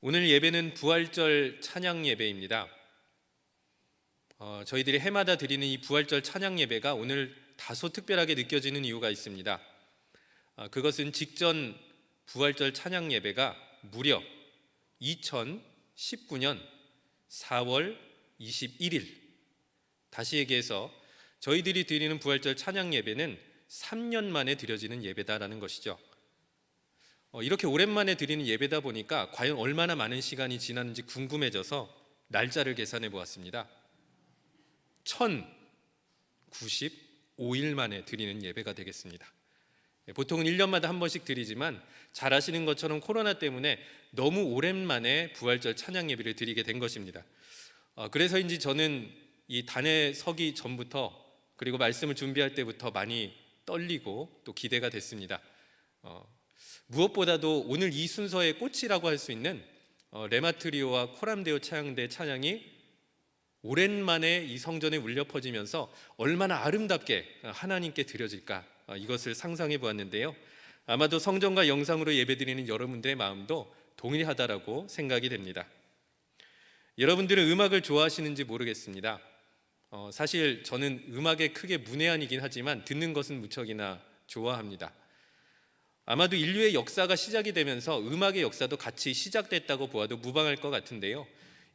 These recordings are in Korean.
오늘 예배는 부활절 찬양 예배입니다. 어, 저희들이 해마다 드리는 이 부활절 찬양 예배가 오늘 다소 특별하게 느껴지는 이유가 있습니다. 어, 그것은 직전 부활절 찬양 예배가 무려 2019년 4월 21일 다시 얘기해서 저희들이 드리는 부활절 찬양 예배는 3년 만에 드려지는 예배다라는 것이죠. 어, 이렇게 오랜만에 드리는 예배다 보니까 과연 얼마나 많은 시간이 지났는지 궁금해져서 날짜를 계산해 보았습니다. 1095일 만에 드리는 예배가 되겠습니다. 예, 보통은 1년마다 한 번씩 드리지만 잘 아시는 것처럼 코로나 때문에 너무 오랜만에 부활절 찬양 예배를 드리게 된 것입니다. 어, 그래서인지 저는 이 단에 서기 전부터 그리고 말씀을 준비할 때부터 많이 떨리고 또 기대가 됐습니다. 어, 무엇보다도 오늘 이 순서의 꽃이라고 할 수 있는 어, 레마트리오와 코람데오 찬양대 찬양이 오랜만에 이 성전에 울려 퍼지면서 얼마나 아름답게 하나님께 드려질까 어, 이것을 상상해 보았는데요. 아마도 성전과 영상으로 예배드리는 여러분들의 마음도 동일하다라고 생각이 됩니다. 여러분들은 음악을 좋아하시는지 모르겠습니다. 어, 사실 저는 음악에 크게 문외한이긴 하지만 듣는 것은 무척이나 좋아합니다. 아마도 인류의 역사가 시작이 되면서 음악의 역사도 같이 시작됐다고 보아도 무방할 것 같은데요.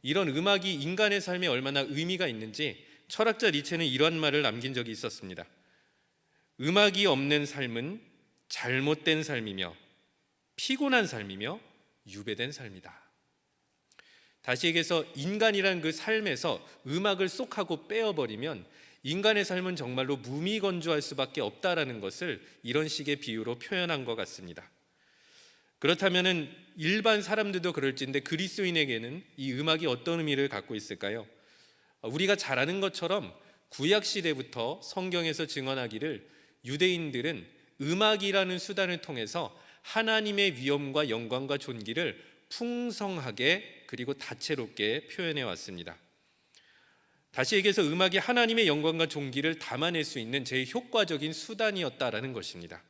이런 음악이 인간의 삶에 얼마나 의미가 있는지 철학자 리체는 이러한 말을 남긴 적이 있었습니다. 음악이 없는 삶은 잘못된 삶이며 피곤한 삶이며 유배된 삶이다. 다시 얘기해서 인간이란 그 삶에서 음악을 쏙 하고 빼어버리면 인간의 삶은 정말로 무미건조할 수밖에 없다라는 것을 이런 식의 비유로 표현한 것 같습니다. 그렇다면은 일반 사람들도 그럴지인데 그리스도인에게는 이 음악이 어떤 의미를 갖고 있을까요? 우리가 잘 아는 것처럼 구약 시대부터 성경에서 증언하기를 유대인들은 음악이라는 수단을 통해서 하나님의 위엄과 영광과 존귀를 풍성하게 그리고 다채롭게 표현해 왔습니다. 다시 얘기해서 음악이 하나님의 영광과 존귀를 담아낼 수 있는 제일 효과적인 수단이었다라는 것입니다.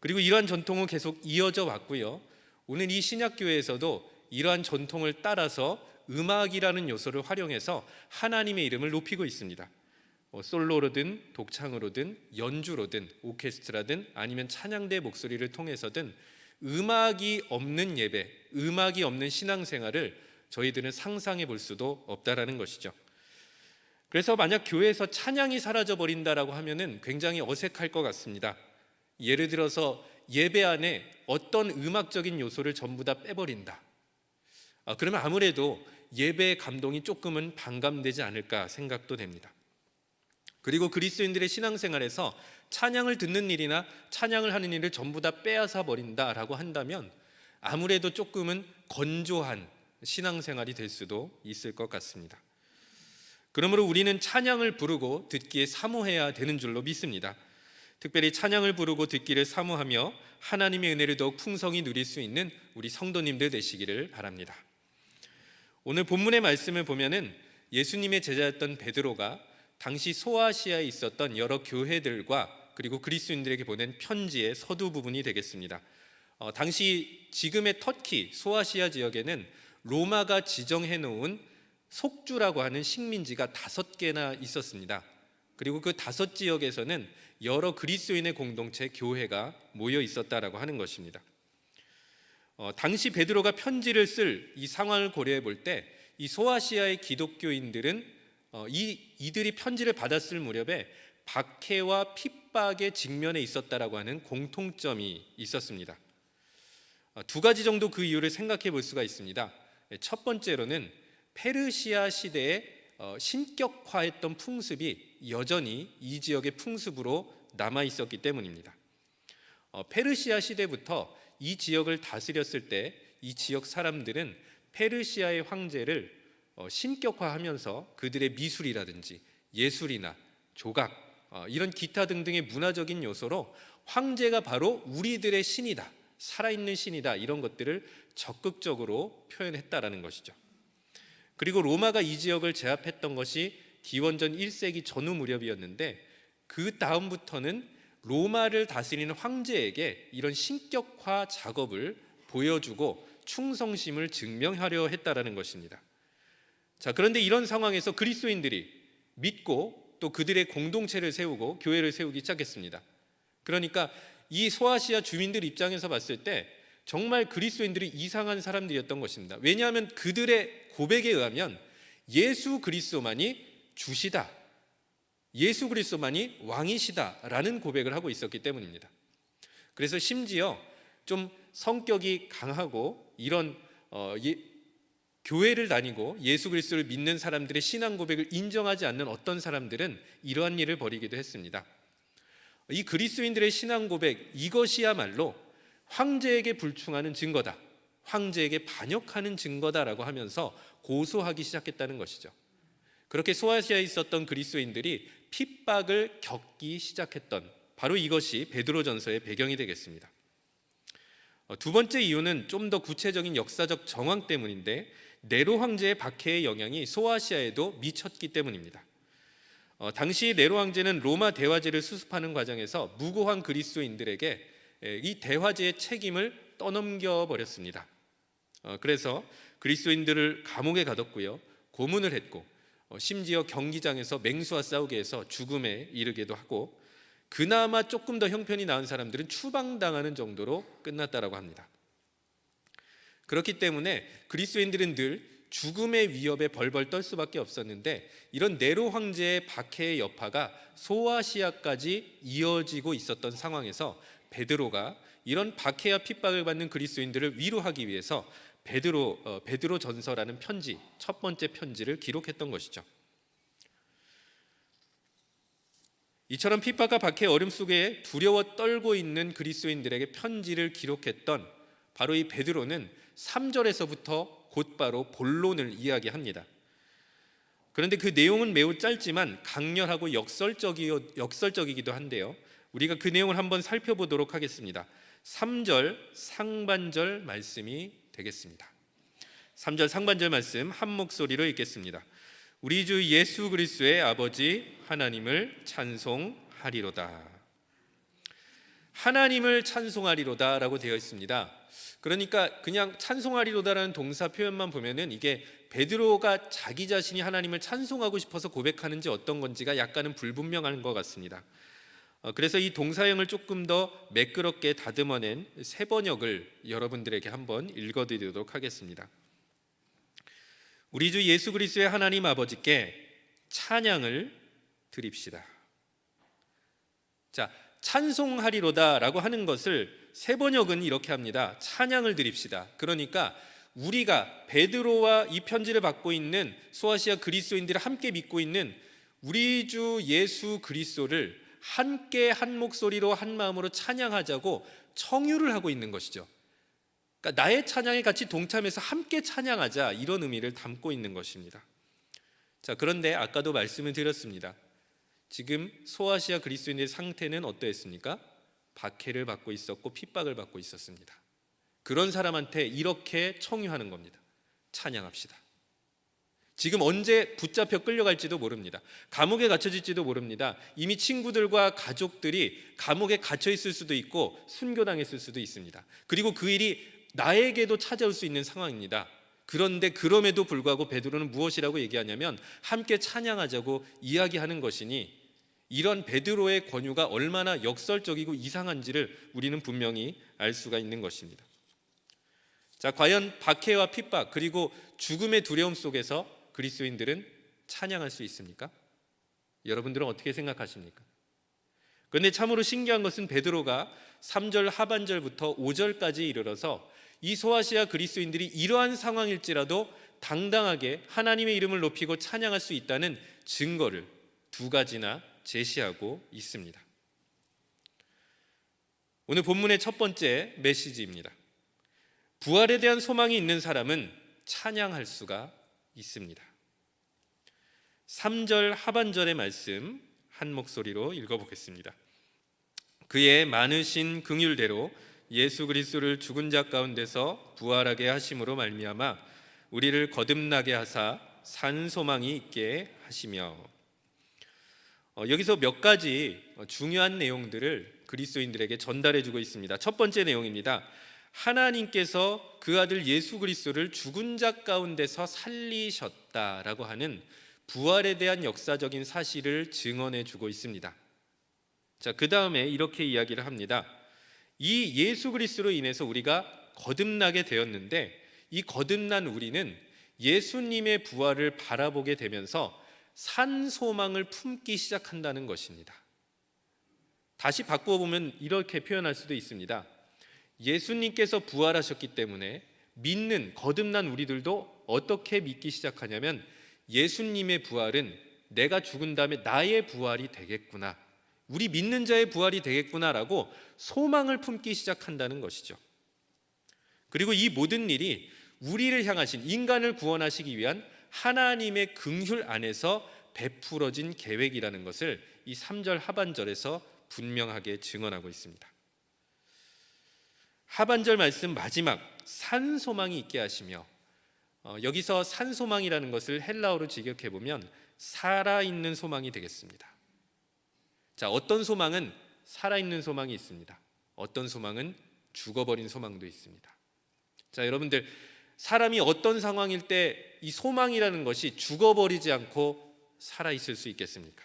그리고 이러한 전통은 계속 이어져 왔고요. 오늘 이 신약교회에서도 이러한 전통을 따라서 음악이라는 요소를 활용해서 하나님의 이름을 높이고 있습니다. 뭐 솔로로든 독창으로든 연주로든 오케스트라든 아니면 찬양대 목소리를 통해서든 음악이 없는 예배, 음악이 없는 신앙생활을 저희들은 상상해 볼 수도 없다라는 것이죠. 그래서 만약 교회에서 찬양이 사라져 버린다라고 하면은 굉장히 어색할 것 같습니다. 예를 들어서 예배 안에 어떤 음악적인 요소를 전부 다 빼버린다. 아, 그러면 아무래도 예배의 감동이 조금은 반감되지 않을까 생각도 됩니다. 그리고 그리스도인들의 신앙생활에서 찬양을 듣는 일이나 찬양을 하는 일을 전부 다 빼앗아 버린다라고 한다면 아무래도 조금은 건조한 신앙생활이 될 수도 있을 것 같습니다. 그러므로 우리는 찬양을 부르고 듣기에 사모해야 되는 줄로 믿습니다. 특별히 찬양을 부르고 듣기를 사모하며 하나님의 은혜를 더욱 풍성히 누릴 수 있는 우리 성도님들 되시기를 바랍니다. 오늘 본문의 말씀을 보면은 예수님의 제자였던 베드로가 당시 소아시아에 있었던 여러 교회들과 그리고 그리스도인들에게 보낸 편지의 서두 부분이 되겠습니다. 어, 당시 지금의 터키 소아시아 지역에는 로마가 지정해 놓은 속주라고 하는 식민지가 다섯 개나 있었습니다. 그리고 그 다섯 지역에서는 여러 그리스도인의 공동체 교회가 모여 있었다라고 하는 것입니다. 어, 당시 베드로가 편지를 쓸 이 상황을 고려해 볼 때 이 소아시아의 기독교인들은 어, 이 이들이 편지를 받았을 무렵에 박해와 핍박에 직면해 있었다라고 하는 공통점이 있었습니다. 어, 두 가지 정도 그 이유를 생각해 볼 수가 있습니다. 첫 번째로는 페르시아 시대에 어, 신격화했던 풍습이 여전히 이 지역의 풍습으로 남아 있었기 때문입니다. 어, 페르시아 시대부터 이 지역을 다스렸을 때 이 지역 사람들은 페르시아의 황제를 어, 신격화하면서 그들의 미술이라든지 예술이나 조각 이런 기타 등등의 문화적인 요소로 황제가 바로 우리들의 신이다, 살아있는 신이다 이런 것들을 적극적으로 표현했다라는 것이죠. 그리고 로마가 이 지역을 제압했던 것이 기원전 1세기 전후 무렵이었는데 그 다음부터는 로마를 다스리는 황제에게 이런 신격화 작업을 보여주고 충성심을 증명하려 했다라는 것입니다. 자, 그런데 이런 상황에서 그리스도인들이 믿고 또 그들의 공동체를 세우고 교회를 세우기 시작했습니다. 그러니까 이 소아시아 주민들 입장에서 봤을 때 정말 그리스도인들이 이상한 사람들이었던 것입니다. 왜냐하면 그들의 고백에 의하면 예수 그리스도만이 주시다. 예수 그리스도만이 왕이시다라는 고백을 하고 있었기 때문입니다. 그래서 심지어 좀 성격이 강하고 이런 어, 예, 교회를 다니고 예수 그리스도를 믿는 사람들의 신앙 고백을 인정하지 않는 어떤 사람들은 이러한 일을 벌이기도 했습니다. 이 그리스도인들의 신앙 고백 이것이야말로 황제에게 불충하는 증거다. 황제에게 반역하는 증거다라고 하면서 고소하기 시작했다는 것이죠. 그렇게 소아시아에 있었던 그리스도인들이 핍박을 겪기 시작했던 바로 이것이 베드로전서의 배경이 되겠습니다. 어, 두 번째 이유는 좀 더 구체적인 역사적 정황 때문인데 네로 황제의 박해의 영향이 소아시아에도 미쳤기 때문입니다. 어, 당시 네로 황제는 로마 대화제를 수습하는 과정에서 무고한 그리스도인들에게 에, 이 대화제의 책임을 떠넘겨 버렸습니다. 어, 그래서 그리스도인들을 감옥에 가뒀고요, 고문을 했고 어, 심지어 경기장에서 맹수와 싸우게 해서 죽음에 이르게도 하고 그나마 조금 더 형편이 나은 사람들은 추방당하는 정도로 끝났다라고 합니다. 그렇기 때문에 그리스도인들은 늘 죽음의 위협에 벌벌 떨 수밖에 없었는데 이런 네로 황제의 박해의 여파가 소아시아까지 이어지고 있었던 상황에서 베드로가 이런 박해와 핍박을 받는 그리스도인들을 위로하기 위해서 베드로 어, 베드로 전서라는 편지 첫 번째 편지를 기록했던 것이죠. 이처럼 핍박과 박해 어림 속에 두려워 떨고 있는 그리스도인들에게 편지를 기록했던 바로 이 베드로는 3절에서부터 곧바로 본론을 이야기합니다. 그런데 그 내용은 매우 짧지만 강렬하고 역설적이, 역설적이기도 한데요. 우리가 그 내용을 한번 살펴보도록 하겠습니다. 3절 상반절 말씀이 되겠습니다. 3절 상반절 말씀 한 목소리로 읽겠습니다. 우리 주 예수 그리스도의 아버지 하나님을 찬송하리로다. 하나님을 찬송하리로다라고 되어 있습니다. 그러니까 그냥 찬송하리로다라는 동사 표현만 보면은 이게 베드로가 자기 자신이 하나님을 찬송하고 싶어서 고백하는지 어떤 건지가 약간은 불분명한 것 같습니다. 어, 그래서 이 동사형을 조금 더 매끄럽게 다듬어낸 세 번역을 여러분들에게 한번 읽어드리도록 하겠습니다. 우리 주 예수 그리스도의 하나님 아버지께 찬양을 드립시다. 자, 찬송하리로다라고 하는 것을 세 번역은 이렇게 합니다. 찬양을 드립시다. 그러니까 우리가 베드로와 이 편지를 받고 있는 소아시아 그리스도인들을 함께 믿고 있는 우리 주 예수 그리스도를 함께 한 목소리로 한 마음으로 찬양하자고 청유를 하고 있는 것이죠. 그러니까 나의 찬양에 같이 동참해서 함께 찬양하자 이런 의미를 담고 있는 것입니다. 자, 그런데 아까도 말씀을 드렸습니다. 지금 소아시아 그리스도인의 상태는 어떠했습니까? 박해를 받고 있었고 핍박을 받고 있었습니다. 그런 사람한테 이렇게 청유하는 겁니다. 찬양합시다. 지금 언제 붙잡혀 끌려갈지도 모릅니다. 감옥에 갇혀질지도 모릅니다. 이미 친구들과 가족들이 감옥에 갇혀 있을 수도 있고 순교당했을 수도 있습니다. 그리고 그 일이 나에게도 찾아올 수 있는 상황입니다. 그런데 그럼에도 불구하고 베드로는 무엇이라고 얘기하냐면 함께 찬양하자고 이야기하는 것이니 이런 베드로의 권유가 얼마나 역설적이고 이상한지를 우리는 분명히 알 수가 있는 것입니다. 자, 과연 박해와 핍박 그리고 죽음의 두려움 속에서 그리스도인들은 찬양할 수 있습니까? 여러분들은 어떻게 생각하십니까? 그런데 참으로 신기한 것은 베드로가 3절 하반절부터 5절까지 이르러서 이 소아시아 그리스도인들이 이러한 상황일지라도 당당하게 하나님의 이름을 높이고 찬양할 수 있다는 증거를 두 가지나 제시하고 있습니다. 오늘 본문의 첫 번째 메시지입니다. 부활에 대한 소망이 있는 사람은 찬양할 수가 있습니다. 3절 하반절의 말씀 한 목소리로 읽어보겠습니다. 그의 많으신 긍휼대로 예수 그리스도를 죽은 자 가운데서 부활하게 하심으로 말미암아 우리를 거듭나게 하사 산 소망이 있게 하시며 어, 여기서 몇 가지 중요한 내용들을 그리스도인들에게 전달해 주고 있습니다. 첫 번째 내용입니다. 하나님께서 그 아들 예수 그리스도를 죽은 자 가운데서 살리셨다라고 하는 부활에 대한 역사적인 사실을 증언해 주고 있습니다. 자, 그다음에 이렇게 이야기를 합니다. 이 예수 그리스도로 인해서 우리가 거듭나게 되었는데 이 거듭난 우리는 예수님의 부활을 바라보게 되면서 산 소망을 품기 시작한다는 것입니다. 다시 바꾸어 보면 이렇게 표현할 수도 있습니다. 예수님께서 부활하셨기 때문에 믿는 거듭난 우리들도 어떻게 믿기 시작하냐면 예수님의 부활은 내가 죽은 다음에 나의 부활이 되겠구나. 우리 믿는 자의 부활이 되겠구나라고 소망을 품기 시작한다는 것이죠. 그리고 이 모든 일이 우리를 향하신 인간을 구원하시기 위한 하나님의 긍휼 안에서 베풀어진 계획이라는 것을 이 3절 하반절에서 분명하게 증언하고 있습니다. 하반절 말씀 마지막 산 소망이 있게 하시며 어, 여기서 산 소망이라는 것을 헬라어로 직역해 보면 살아 있는 소망이 되겠습니다. 자, 어떤 소망은 살아 있는 소망이 있습니다. 어떤 소망은 죽어버린 소망도 있습니다. 자, 여러분들 사람이 어떤 상황일 때 이 소망이라는 것이 죽어버리지 않고 살아 있을 수 있겠습니까?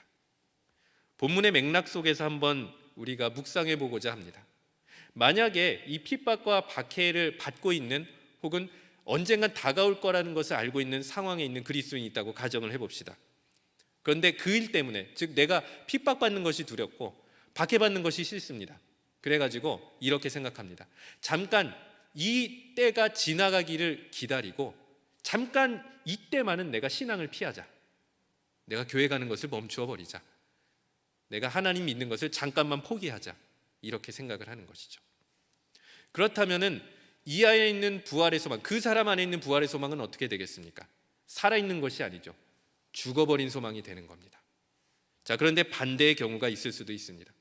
본문의 맥락 속에서 한번 우리가 묵상해 보고자 합니다. 만약에 이 핍박과 박해를 받고 있는 혹은 언젠간 다가올 거라는 것을 알고 있는 상황에 있는 그리스도인이 있다고 가정을 해봅시다. 그런데 그 일 때문에 즉 내가 핍박받는 것이 두렵고 박해받는 것이 싫습니다. 그래가지고 이렇게 생각합니다. 잠깐 이 때가 지나가기를 기다리고 잠깐 이때만은 내가 신앙을 피하자. 내가 교회 가는 것을 멈추어 버리자. 내가 하나님 믿는 것을 잠깐만 포기하자. 이렇게 생각을 하는 것이죠. 그렇다면은 이 안에 있는 부활의 소망, 그 사람 안에 있는 부활의 소망은 어떻게 되겠습니까? 살아 있는 것이 아니죠. 죽어버린 소망이 되는 겁니다. 자, 그런데 반대의 경우가 있을 수도 있습니다.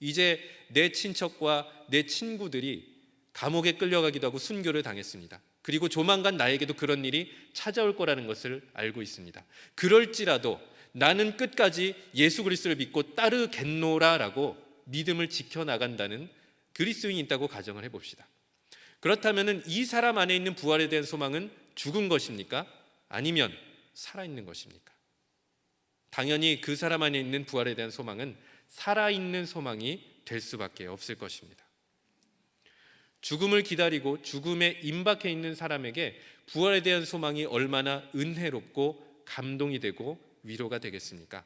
이제 내 친척과 내 친구들이 감옥에 끌려가기도 하고 순교를 당했습니다. 그리고 조만간 나에게도 그런 일이 찾아올 거라는 것을 알고 있습니다. 그럴지라도 나는 끝까지 예수 그리스도를 믿고 따르겠노라라고 믿음을 지켜 나간다는 그리스도인이 있다고 가정을 해 봅시다. 그렇다면은 이 사람 안에 있는 부활에 대한 소망은 죽은 것입니까? 아니면 살아 있는 것입니까? 당연히 그 사람 안에 있는 부활에 대한 소망은 살아 있는 소망이 될 수밖에 없을 것입니다. 죽음을 기다리고 죽음에 임박해 있는 사람에게 부활에 대한 소망이 얼마나 은혜롭고 감동이 되고 위로가 되겠습니까?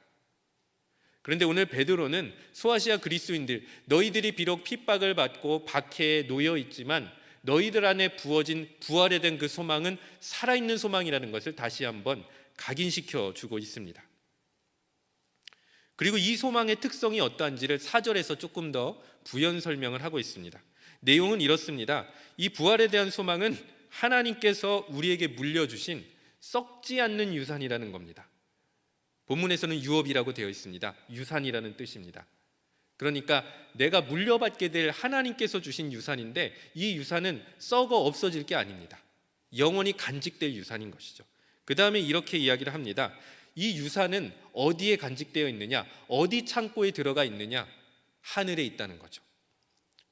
그런데 오늘 베드로는 소아시아 그리스도인들 너희들이 비록 핍박을 받고 박해에 놓여 있지만 너희들 안에 부어진 부활에 대한 그 소망은 살아있는 소망이라는 것을 다시 한번 각인시켜 주고 있습니다. 그리고 이 소망의 특성이 어떠한지를 사절에서 조금 더 부연 설명을 하고 있습니다. 내용은 이렇습니다. 이 부활에 대한 소망은 하나님께서 우리에게 물려주신 썩지 않는 유산이라는 겁니다. 본문에서는 유업이라고 되어 있습니다. 유산이라는 뜻입니다. 그러니까 내가 물려받게 될 하나님께서 주신 유산인데 이 유산은 썩어 없어질 게 아닙니다. 영원히 간직될 유산인 것이죠. 그 다음에 이렇게 이야기를 합니다. 이 유산은 어디에 간직되어 있느냐, 어디 창고에 들어가 있느냐, 하늘에 있다는 거죠.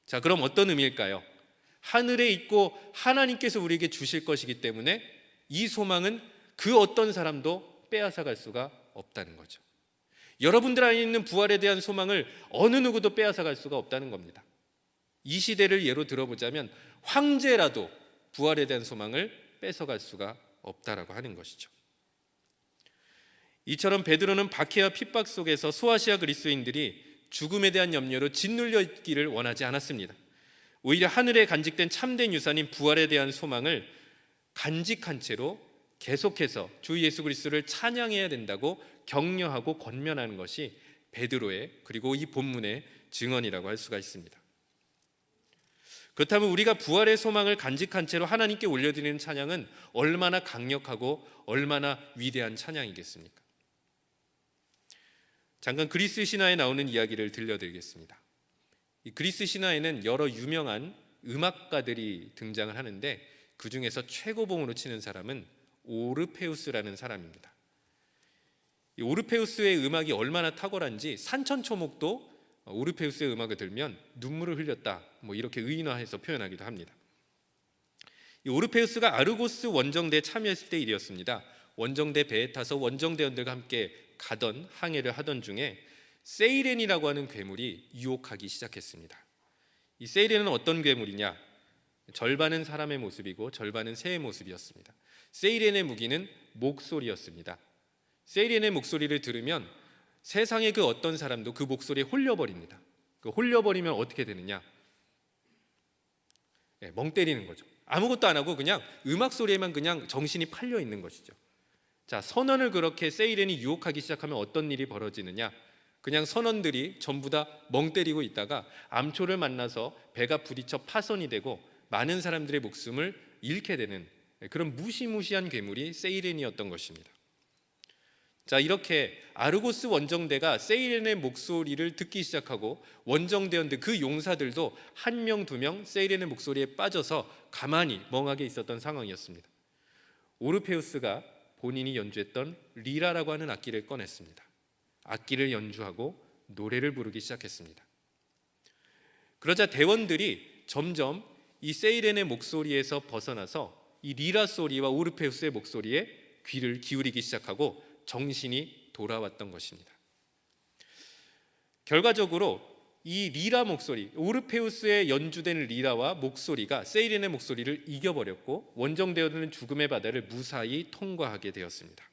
자, 그럼 어떤 의미일까요? 하늘에 있고 하나님께서 우리에게 주실 것이기 때문에 이 소망은 그 어떤 사람도 빼앗아 갈 수가 없다는 거죠. 여러분들 안에 있는 부활에 대한 소망을 어느 누구도 빼앗아 갈 수가 없다는 겁니다. 이 시대를 예로 들어보자면 황제라도 부활에 대한 소망을 뺏어갈 수가 없다라고 하는 것이죠. 이처럼 베드로는 박해와 핍박 속에서 소아시아 그리스도인들이 죽음에 대한 염려로 짓눌려 있기를 원하지 않았습니다. 오히려 하늘에 간직된 참된 유산인 부활에 대한 소망을 간직한 채로 계속해서 주 예수 그리스도를 찬양해야 된다고 격려하고 권면하는 것이 베드로의 그리고 이 본문의 증언이라고 할 수가 있습니다. 그렇다면 우리가 부활의 소망을 간직한 채로 하나님께 올려드리는 찬양은 얼마나 강력하고 얼마나 위대한 찬양이겠습니까? 잠깐 그리스 신화에 나오는 이야기를 들려드리겠습니다. 이 그리스 신화에는 여러 유명한 음악가들이 등장을 하는데 그 중에서 최고봉으로 치는 사람은 오르페우스라는 사람입니다. 이 오르페우스의 음악이 얼마나 탁월한지 산천초목도 오르페우스의 음악을 들면 눈물을 흘렸다 뭐 이렇게 의인화해서 표현하기도 합니다. 이 오르페우스가 아르고스 원정대에 참여했을 때 일이었습니다. 원정대 배에 타서 원정대원들과 함께 가던 항해를 하던 중에 세이렌이라고 하는 괴물이 유혹하기 시작했습니다. 이 세이렌은 어떤 괴물이냐? 절반은 사람의 모습이고 절반은 새의 모습이었습니다. 세이렌의 무기는 목소리였습니다. 세이렌의 목소리를 들으면 세상의 그 어떤 사람도 그 목소리에 홀려버립니다. 그 홀려버리면 어떻게 되느냐? 예, 멍 때리는 거죠. 아무것도 안 하고 그냥 음악 소리에만 그냥 정신이 팔려 있는 것이죠. 자, 선원을 그렇게 세이렌이 유혹하기 시작하면 어떤 일이 벌어지느냐? 그냥 선원들이 전부 다 멍 때리고 있다가 암초를 만나서 배가 부딪혀 파손이 되고 많은 사람들의 목숨을 잃게 되는 그런 무시무시한 괴물이 세이렌이었던 것입니다. 자, 이렇게 아르고스 원정대가 세이렌의 목소리를 듣기 시작하고 원정대원들 그 용사들도 한 명 두 명 세이렌의 목소리에 빠져서 가만히 멍하게 있었던 상황이었습니다. 오르페우스가 본인이 연주했던 리라라고 하는 악기를 꺼냈습니다. 악기를 연주하고 노래를 부르기 시작했습니다. 그러자 대원들이 점점 이 세이렌의 목소리에서 벗어나서 이 리라 소리와 오르페우스의 목소리에 귀를 기울이기 시작하고 정신이 돌아왔던 것입니다. 결과적으로 이 리라 목소리, 오르페우스의 연주된 리라와 목소리가 세이렌의 목소리를 이겨버렸고 원정대원은 죽음의 바다를 무사히 통과하게 되었습니다.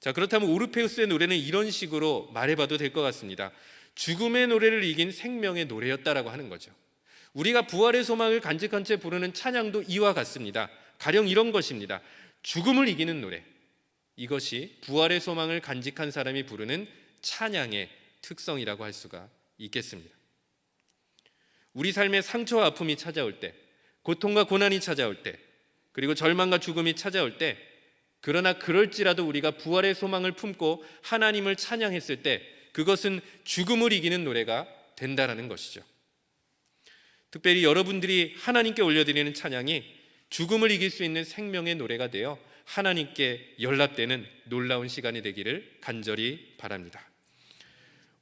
자 그렇다면 오르페우스의 노래는 이런 식으로 말해봐도 될 것 같습니다. 죽음의 노래를 이긴 생명의 노래였다라고 하는 거죠. 우리가 부활의 소망을 간직한 채 부르는 찬양도 이와 같습니다. 가령 이런 것입니다. 죽음을 이기는 노래. 이것이 부활의 소망을 간직한 사람이 부르는 찬양의 특성이라고 할 수가 있겠습니다. 우리 삶에 상처와 아픔이 찾아올 때, 고통과 고난이 찾아올 때, 그리고 절망과 죽음이 찾아올 때, 그러나 그럴지라도 우리가 부활의 소망을 품고 하나님을 찬양했을 때, 그것은 죽음을 이기는 노래가 된다라는 것이죠. 특별히 여러분들이 하나님께 올려드리는 찬양이 죽음을 이길 수 있는 생명의 노래가 되어 하나님께 연락되는 놀라운 시간이 되기를 간절히 바랍니다.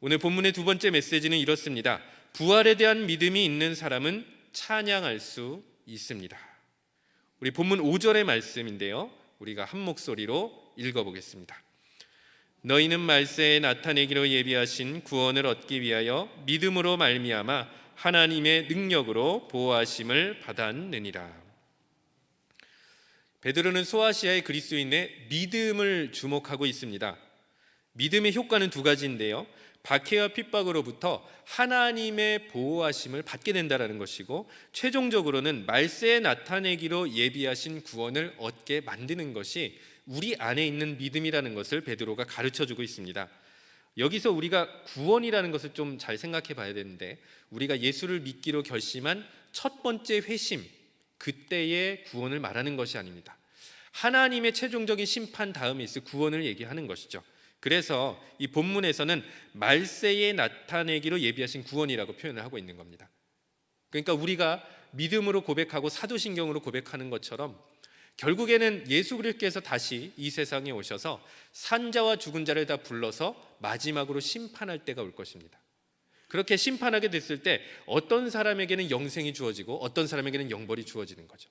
오늘 본문의 두 번째 메시지는 이렇습니다. 부활에 대한 믿음이 있는 사람은 찬양할 수 있습니다. 우리 본문 5절의 말씀인데요. 우리가 한 목소리로 읽어보겠습니다. 너희는 말세에 나타내기로 예비하신 구원을 얻기 위하여 믿음으로 말미암아 하나님의 능력으로 보호하심을 받았느니라. 베드로는 소아시아의 그리스도인의 믿음을 주목하고 있습니다. 믿음의 효과는 두 가지인데요. 박해와 핍박으로부터 하나님의 보호하심을 받게 된다라는 것이고 최종적으로는 말세에 나타내기로 예비하신 구원을 얻게 만드는 것이 우리 안에 있는 믿음이라는 것을 베드로가 가르쳐 주고 있습니다. 여기서 우리가 구원이라는 것을 좀 잘 생각해 봐야 되는데 우리가 예수를 믿기로 결심한 첫 번째 회심 그때의 구원을 말하는 것이 아닙니다. 하나님의 최종적인 심판 다음에 있을 구원을 얘기하는 것이죠. 그래서 이 본문에서는 말세에 나타내기로 예비하신 구원이라고 표현을 하고 있는 겁니다. 그러니까 우리가 믿음으로 고백하고 사도신경으로 고백하는 것처럼 결국에는 예수 그리스도께서 다시 이 세상에 오셔서 산자와 죽은 자를 다 불러서 마지막으로 심판할 때가 올 것입니다. 그렇게 심판하게 됐을 때 어떤 사람에게는 영생이 주어지고 어떤 사람에게는 영벌이 주어지는 거죠.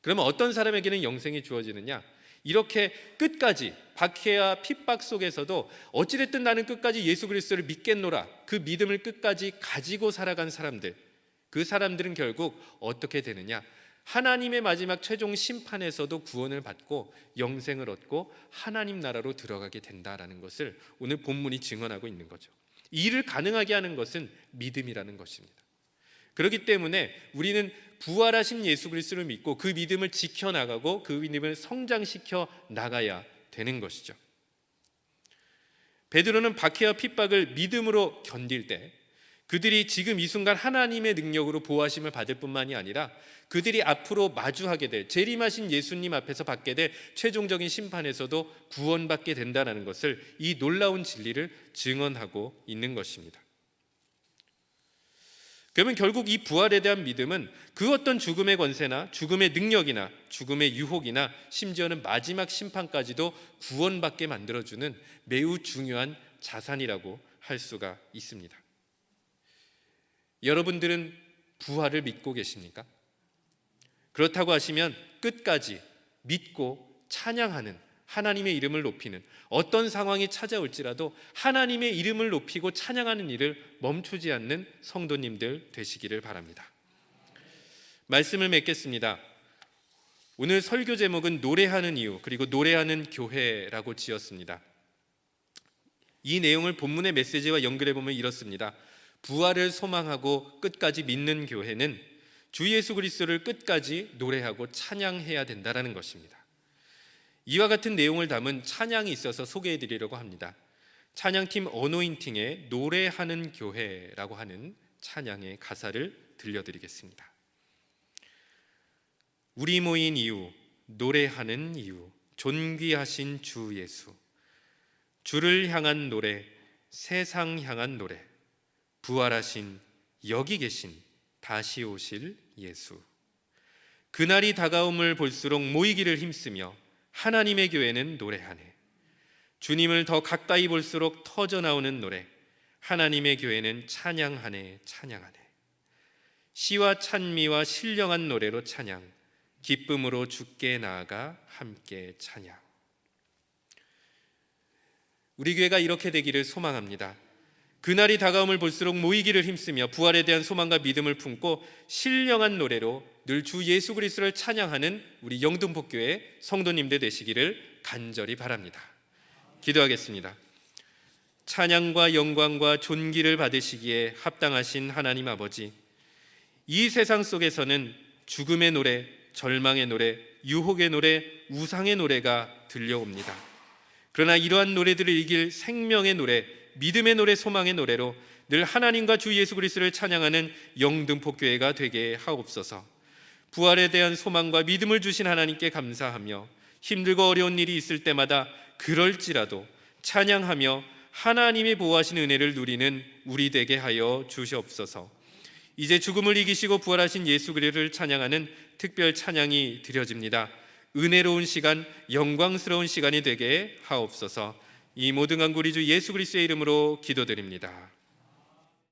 그러면 어떤 사람에게는 영생이 주어지느냐? 이렇게 끝까지 박해와 핍박 속에서도 어찌됐든 나는 끝까지 예수 그리스도를 믿겠노라 그 믿음을 끝까지 가지고 살아간 사람들 그 사람들은 결국 어떻게 되느냐 하나님의 마지막 최종 심판에서도 구원을 받고 영생을 얻고 하나님 나라로 들어가게 된다라는 것을 오늘 본문이 증언하고 있는 거죠. 이를 가능하게 하는 것은 믿음이라는 것입니다. 그렇기 때문에 우리는 부활하신 예수 그리스도를 믿고 그 믿음을 지켜 나가고 그 믿음을 성장시켜 나가야 되는 것이죠. 베드로는 박해와 핍박을 믿음으로 견딜 때 그들이 지금 이 순간 하나님의 능력으로 보호하심을 받을 뿐만이 아니라 그들이 앞으로 마주하게 될 재림하신 예수님 앞에서 받게 될 최종적인 심판에서도 구원받게 된다는 것을 이 놀라운 진리를 증언하고 있는 것입니다. 그러면 결국 이 부활에 대한 믿음은 그 어떤 죽음의 권세나 죽음의 능력이나 죽음의 유혹이나 심지어는 마지막 심판까지도 구원받게 만들어주는 매우 중요한 자산이라고 할 수가 있습니다. 여러분들은 부활을 믿고 계십니까? 그렇다고 하시면 끝까지 믿고 찬양하는 하나님의 이름을 높이는 어떤 상황이 찾아올지라도 하나님의 이름을 높이고 찬양하는 일을 멈추지 않는 성도님들 되시기를 바랍니다. 말씀을 맺겠습니다. 오늘 설교 제목은 노래하는 이유 그리고 노래하는 교회라고 지었습니다. 이 내용을 본문의 메시지와 연결해 보면 이렇습니다. 부활을 소망하고 끝까지 믿는 교회는 주 예수 그리스도를 끝까지 노래하고 찬양해야 된다라는 것입니다. 이와 같은 내용을 담은 찬양이 있어서 소개해 드리려고 합니다. 찬양팀 어노인팅의 노래하는 교회라고 하는 찬양의 가사를 들려드리겠습니다. 우리 모인 이유, 노래하는 이유, 존귀하신 주 예수. 주를 향한 노래, 세상 향한 노래, 부활하신 여기 계신 다시 오실 예수. 그날이 다가옴을 볼수록 모이기를 힘쓰며 하나님의 교회는 노래하네. 주님을 더 가까이 볼수록 터져 나오는 노래. 하나님의 교회는 찬양하네, 찬양하네. 시와 찬미와 신령한 노래로 찬양, 기쁨으로 주께 나아가 함께 찬양. 우리 교회가 이렇게 되기를 소망합니다. 그날이 다가옴을 볼수록 모이기를 힘쓰며 부활에 대한 소망과 믿음을 품고 신령한 노래로 늘 주 예수 그리스도를 찬양하는 우리 영등복교회 성도님들 되시기를 간절히 바랍니다. 기도하겠습니다. 찬양과 영광과 존귀를 받으시기에 합당하신 하나님 아버지, 이 세상 속에서는 죽음의 노래, 절망의 노래, 유혹의 노래, 우상의 노래가 들려옵니다. 그러나 이러한 노래들을 이길 생명의 노래, 믿음의 노래, 소망의 노래로 늘 하나님과 주 예수 그리스도를 찬양하는 영등포 교회가 되게 하옵소서. 부활에 대한 소망과 믿음을 주신 하나님께 감사하며 힘들고 어려운 일이 있을 때마다 그럴지라도 찬양하며 하나님의 보호하신 은혜를 누리는 우리 되게 하여 주시옵소서. 이제 죽음을 이기시고 부활하신 예수 그리스도를 찬양하는 특별 찬양이 드려집니다. 은혜로운 시간, 영광스러운 시간이 되게 하옵소서. 이 모든 간구리 주 예수 그리스도의 이름으로 기도드립니다.